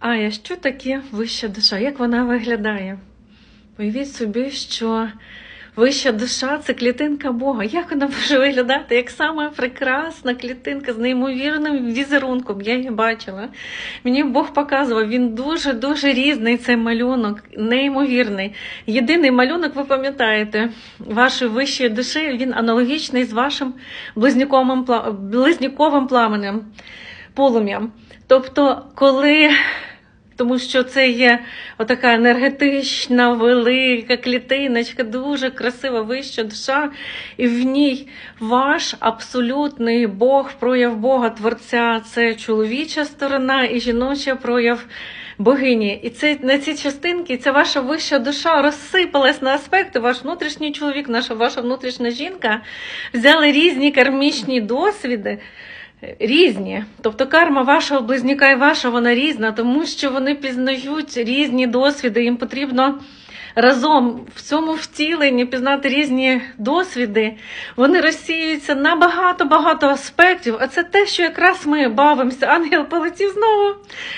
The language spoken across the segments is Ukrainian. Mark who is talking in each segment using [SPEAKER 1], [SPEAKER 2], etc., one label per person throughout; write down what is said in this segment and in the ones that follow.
[SPEAKER 1] А що таке вища душа? Як вона виглядає? Уявіть собі, що вища душа це клітинка Бога. Як вона може виглядати? Як сама прекрасна клітинка з неймовірним візерунком. Я її бачила. Мені Бог показував, він дуже-дуже різний цей малюнок, неймовірний. Єдиний малюнок, ви пам'ятаєте, вашої вищої душі, він аналогічний з вашим близнюковим пламенем, полум'ям. Тобто, коли тому що це є отака енергетична, велика клітиночка, дуже красива вища душа, і в ній ваш абсолютний Бог, прояв Бога, Творця це чоловіча сторона і жіноча прояв богині. І це на ці частинки, ця ваша вища душа розсипалась на аспекти. Ваш внутрішній чоловік, наша ваша внутрішня жінка взяли різні кармічні досвіди. Різні, тобто карма вашого близнюка і ваша вона різна, тому що вони пізнають різні досвіди. Їм потрібно разом в цьому втіленні пізнати різні досвіди. Вони розсіюються на багато-багато аспектів. А це те, що якраз ми бавимося. Ангел полетів знову,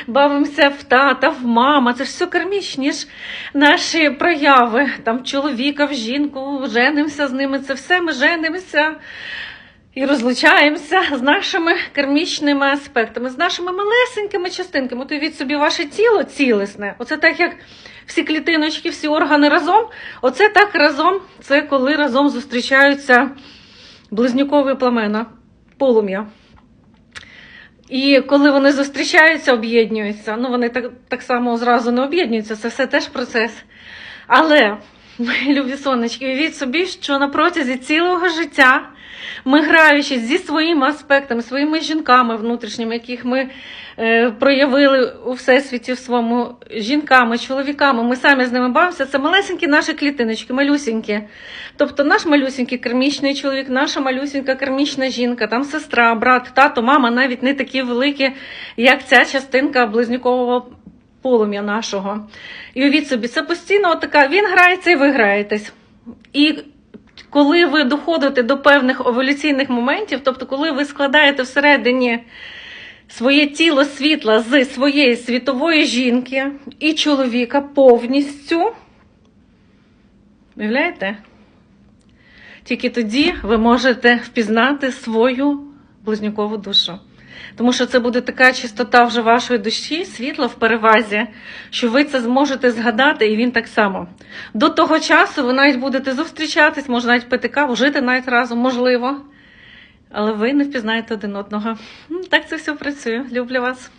[SPEAKER 1] бавимося в тата, в мама. Це ж все кармічні ж наші прояви. Там чоловіка в жінку, женимося з ними. Це все ми женимося і розлучаємося з нашими кармічними аспектами, з нашими малесенькими частинками. От уявіть собі ваше тіло цілісне. Оце так, як всі клітиночки, всі органи разом. Оце так разом. Це коли разом зустрічаються близнюкові пламена, полум'я. І коли вони зустрічаються, об'єднуються. Ну, вони так, так само зразу не об'єднуються, це все теж процес. Але, мої любі сонечки, уявіть собі, що на протязі цілого життя ми граючись зі своїми аспектами, своїми жінками внутрішніми, яких ми е, проявили у всесвіті в своєму жінками, чоловіками, ми самі з ними бавимося. Це малесенькі наші клітиночки, малюсінькі. Тобто наш малюсінький кармічний чоловік, наша малюсінька кармічна жінка, там сестра, брат, тато, мама навіть не такі великі, як ця частинка близнюкового полум'я нашого. І уявіть собі, це постійно така, він грається і ви граєтесь. І коли ви доходите до певних еволюційних моментів, тобто, коли ви складаєте всередині своє тіло світла з своєї світової жінки і чоловіка повністю, уявляєте? Тільки тоді ви можете впізнати свою близнюкову душу. Тому що це буде така чистота вже вашої душі, світла в перевазі, що ви це зможете згадати, і він так само. До того часу ви навіть будете зустрічатись, може навіть пити каву, жити навіть разом, можливо. Але ви не впізнаєте один одного. Так це все працює. Люблю вас.